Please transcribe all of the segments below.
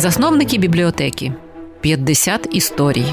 Засновники бібліотеки 50 історій.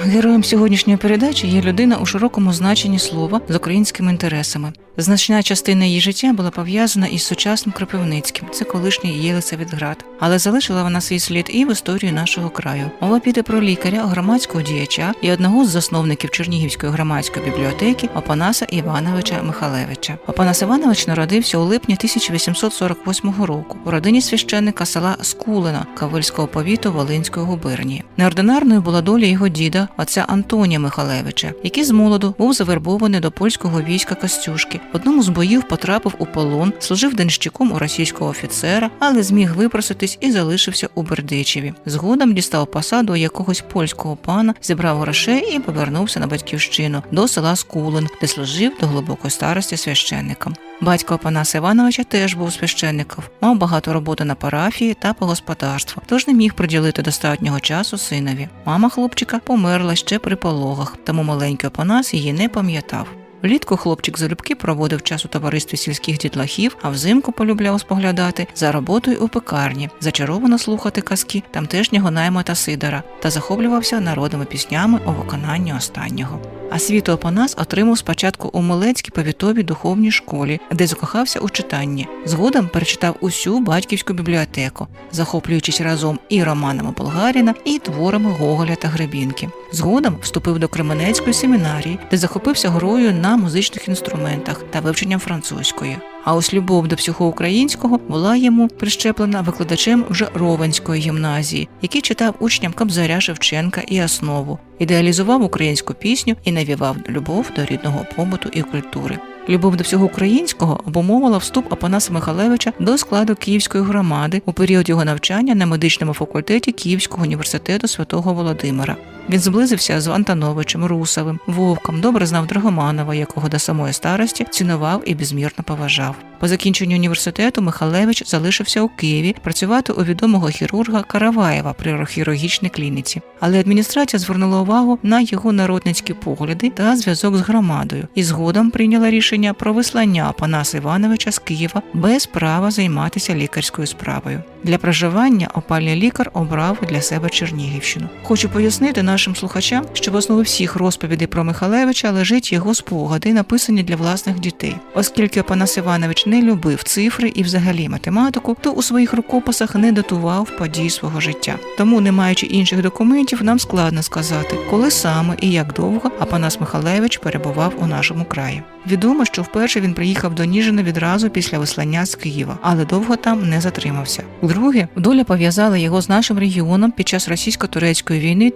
Героєм сьогоднішньої передачі є людина у широкому значенні слова з українськими інтересами. Значна частина її життя була пов'язана із сучасним Кропивницьким, це колишній Єлисаветград. Але залишила вона свій слід і в історії нашого краю. Мова піде про лікаря, громадського діяча і одного з засновників Чернігівської громадської бібліотеки Опанаса Івановича Михалевича. Опанас Іванович народився у липні 1848 року у родині священника села Скулина Кавильського повіту Волинської губернії. Неординарною була доля його діда, отця Антонія Михалевича, який з молоду був завербований до польського війська Костюшки. В одному з боїв потрапив у полон, служив денщиком у російського офіцера, але зміг випроситись і залишився у Бердичеві. Згодом дістав посаду якогось польського пана, зібрав грошей і повернувся на батьківщину до села Скулин, де служив до глибокої старості священником. Батько Панаса Івановича теж був священником, мав багато роботи на парафії та по господарству, тож не міг приділити достатнього часу синові. Мама хлопчика померла ще при пологах, тому маленький Опанас її не пам'ятав. Влітку хлопчик залюбки проводив час у товаристві сільських дітлахів, а взимку полюбляв споглядати за роботою у пекарні, зачаровано слухати казки тамтешнього наймата Сидора та захоплювався народними піснями у виконанні останнього. А світу Опанас отримав спочатку у Милецькій повітовій духовній школі, де закохався у читанні. Згодом перечитав усю батьківську бібліотеку, захоплюючись разом і романами Болгаріна, і творами Гоголя та Гребінки. Згодом вступив до Кременецької семінарії, де захопився грою на музичних інструментах та вивченням французької. А ось любов до всього українського була йому прищеплена викладачем вже Ровенської гімназії, який читав учням Кобзаря Шевченка і основу, ідеалізував українську пісню і навівав любов до рідного побуту і культури. Любов до всього українського обумовила вступ Апанаса Михалевича до складу Київської громади у період його навчання на медичному факультеті Київського університету святого Володимира. Він зблизився з Антановичем, Русовим, Вовком, добре знав Драгоманова, якого до самої старості цінував і безмірно поважав. По закінченню університету Михалевич залишився у Києві працювати у відомого хірурга Караваєва при хірургічній клініці. Але адміністрація звернула увагу на його народницькі погляди та зв'язок з громадою і згодом прийняла рішення про вислання Панаса Івановича з Києва без права займатися лікарською справою. Для проживання опальний лікар обрав для себе Чернігівщину. Хочу пояснити нашим слухачам, що в основі всіх розповідей про Михалевича лежить його спогади, написані для власних дітей, оскільки Панас Іванович не любив цифри і взагалі математику, то у своїх рукописах не датував подій свого життя. Тому, не маючи інших документів, нам складно сказати, коли саме і як довго Апанас Михалевич перебував у нашому краї. Відомо, що вперше він приїхав до Ніжина відразу після вислання з Києва, але довго там не затримався. Друге, доля пов'язала його з нашим регіоном під час російсько-турецької війни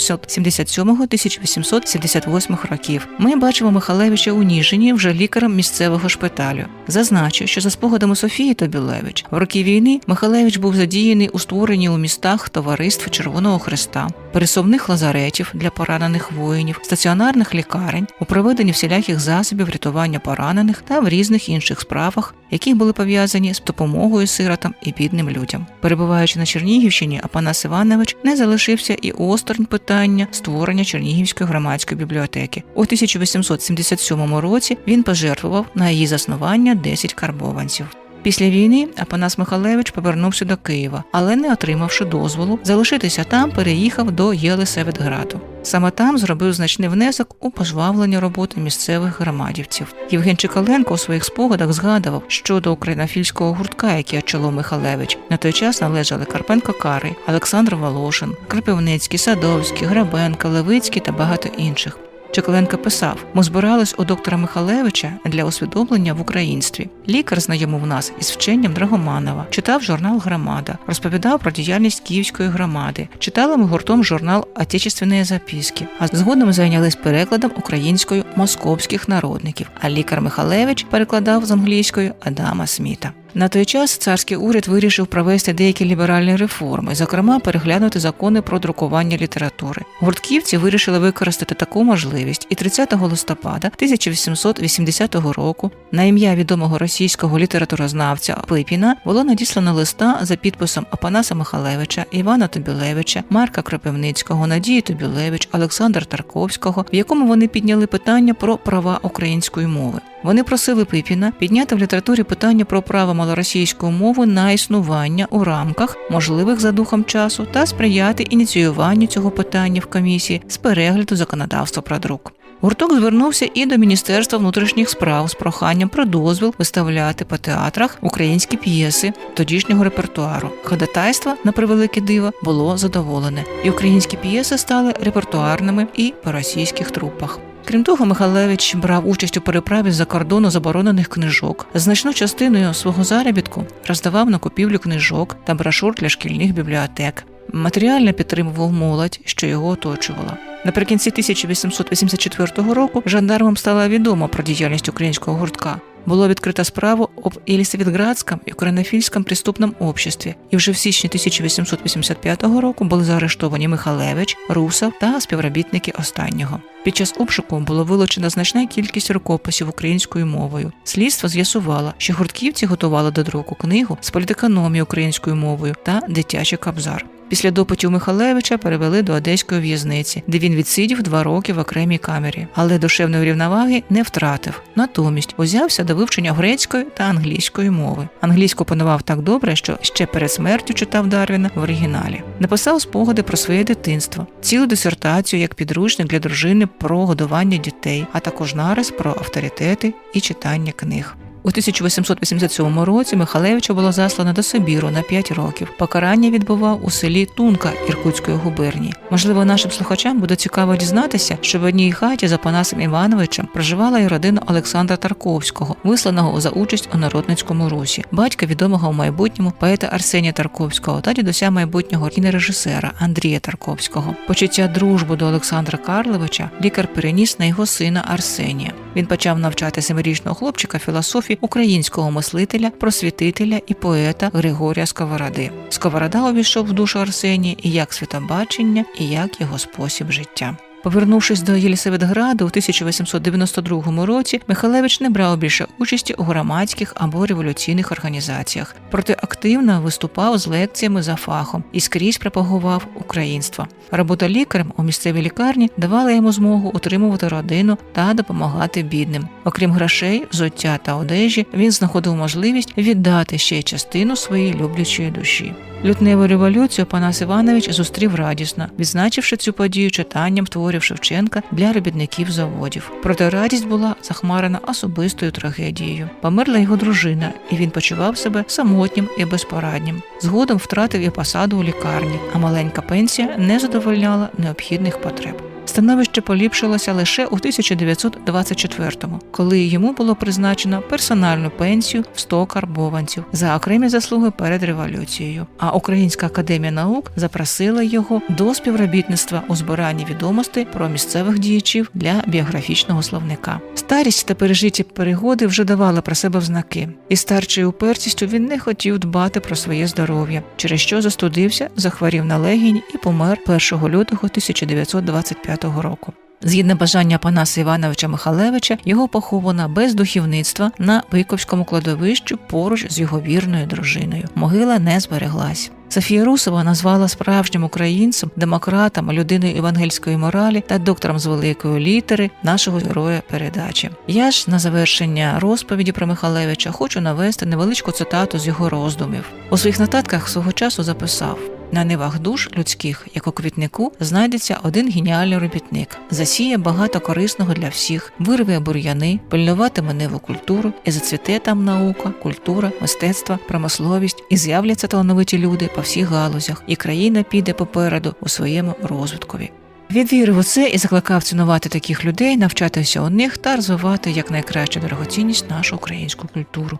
1877-1878 років. Ми бачимо Михалевича у Ніжині вже лікарем місцевого шпиталю. Зазначу, що за спогадами Софії Тобілевич, в роки війни Михалевич був задіяний у створенні у містах товариств Червоного Христа, пересувних лазаретів для поранених воїнів, стаціонарних лікарень, у проведенні всіляких засобів рятування поранених та в різних інших справах, які були пов'язані з допомогою сиротам і бідним людям. Перебуваючи на Чернігівщині, Апанас Іванович не залишився і осторонь питання створення Чернігівської громадської бібліотеки. У 1877 році він пожертвував на її заснування 10 карбованців. Після війни Апанас Михалевич повернувся до Києва, але не отримавши дозволу залишитися там, переїхав до Єлисаветграду. Саме там зробив значний внесок у пожвавлення роботи місцевих громадівців. Євген Чикаленко у своїх спогадах згадував, що до українофільського гуртка, який очолов Михалевич, на той час належали Карпенко Карий, Олександр Волошин, Крипивницький, Садовський, Гребенка, Левицький та багато інших. Чекаленко писав: ми збирались у доктора Михалевича для усвідомлення в українстві. Лікар знайомив нас із вченням Драгоманова, читав журнал Громада, розповідав про діяльність Київської громади. Читали ми гуртом журнал Отечественні записки, а згодом зайнялись перекладом українською московських народників. А лікар Михалевич перекладав з англійської Адама Сміта. На той час царський уряд вирішив провести деякі ліберальні реформи, зокрема переглянути закони про друкування літератури. Гуртківці вирішили використати таку можливість, і 30 листопада 1880 року на ім'я відомого російського літературознавця Пипіна було надіслано листа за підписом Апанаса Михалевича, Івана Тобілевича, Марка Кропивницького, Надії Тобілевич, Олександра Тарковського, в якому вони підняли питання про права української мови. Вони просили Пипіна підняти в літературі питання про право малоросійської мови на існування у рамках можливих за духом часу та сприяти ініціюванню цього питання в комісії з перегляду законодавства про друк. Гурток звернувся і до Міністерства внутрішніх справ з проханням про дозвіл виставляти по театрах українські п'єси тодішнього репертуару. Ходатайство, на превелике диво, було задоволене, і українські п'єси стали репертуарними і по російських трупах. Крім того, Михалевич брав участь у переправі за кордону заборонених книжок. Значну частиною свого заробітку роздавав на купівлю книжок та брошур для шкільних бібліотек. Матеріально підтримував молодь, що його оточувала. Наприкінці 1884 року жандармам стало відомо про діяльність українського гуртка. Було відкрито справу об Єлісаветградському і Українофільському преступному обществі, і вже в січні 1885 року були заарештовані Михалевич, Русов та співробітники останнього. Під час обшуку було вилучена значна кількість рукописів українською мовою. Слідство з'ясувало, що гуртківці готували до друку книгу з політекономії українською мовою та дитячий кабзар. Після допитів Михалевича перевели до одеської в'язниці, де він відсидів два роки в окремій камері, але душевної рівноваги не втратив. Натомість узявся до вивчення грецької та англійської мови. Англійську панував так добре, що ще перед смертю читав Дарвіна в оригіналі. Написав спогади про своє дитинство, цілу дисертацію як підручник для дружини про годування дітей, а також нарис про авторитети і читання книг. У 1887 році Михалевича було заслано до Сибіру на 5 років. Покарання відбував у селі Тунка Іркутської губернії. Можливо, нашим слухачам буде цікаво дізнатися, що в одній хаті за Панасом Івановичем проживала і родина Олександра Тарковського, висланого за участь у народницькому русі, батька відомого в майбутньому поета Арсенія Тарковського та дідуся майбутнього кінорежисера Андрія Тарковського. Почуття дружбу до Олександра Карловича лікар переніс на його сина Арсенія. Він почав навчати семирічного хлопчика філософії українського мислителя, просвітителя і поета Григорія Сковороди. Сковорода увійшов в душу Арсенія і як світобачення, і як його спосіб життя. Повернувшись до Єлісаветграду у 1892 році, Михайлевич не брав більше участі у громадських або революційних організаціях, проте активно виступав з лекціями за фахом і скрізь пропагував українство. Робота лікарем у місцевій лікарні давала йому змогу утримувати родину та допомагати бідним. Окрім грошей, взуття та одежі, він знаходив можливість віддати ще частину своєї люблячої душі. Лютневу революцію Панас Іванович зустрів радісно, відзначивши цю подію читанням творів Шевченка для робітників заводів. Проте радість була захмарена особистою трагедією. Померла його дружина, і він почував себе самотнім і безпораднім. Згодом втратив і посаду у лікарні, а маленька пенсія не задовольняла необхідних потреб. Становище поліпшилося лише у 1924-му, коли йому було призначено персональну пенсію в 100 карбованців за окремі заслуги перед революцією. А Українська академія наук запросила його до співробітництва у збиранні відомостей про місцевих діячів для біографічного словника. Старість та пережиті перегоди вже давали про себе взнаки, і старчою упертістю він не хотів дбати про своє здоров'я, через що застудився, захворів на легінь і помер 1 лютого 1925 року. Згідно бажання Панаса Івановича Михалевича, його поховано без духівництва на Биковському кладовищі поруч з його вірною дружиною. Могила не збереглась. Софія Русова назвала справжнім українцем, демократом, людиною євангельської моралі та доктором з великої літери нашого героя передачі. Я ж на завершення розповіді про Михалевича хочу навести невеличку цитату з його роздумів. У своїх нотатках свого часу записав. На нивах душ людських, як у квітнику, знайдеться один геніальний робітник, засіє багато корисного для всіх, вирве бур'яни, пильнуватиме ниву культуру, і зацвіте там наука, культура, мистецтво, промисловість, і з'являться талановиті люди по всіх галузях, і країна піде попереду у своєму розвиткові. Він вірив у це і закликав цінувати таких людей, навчатися у них та розвивати як найкращу дорогоцінність нашу українську культуру.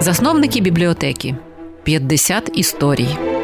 Засновники бібліотеки 50 історій.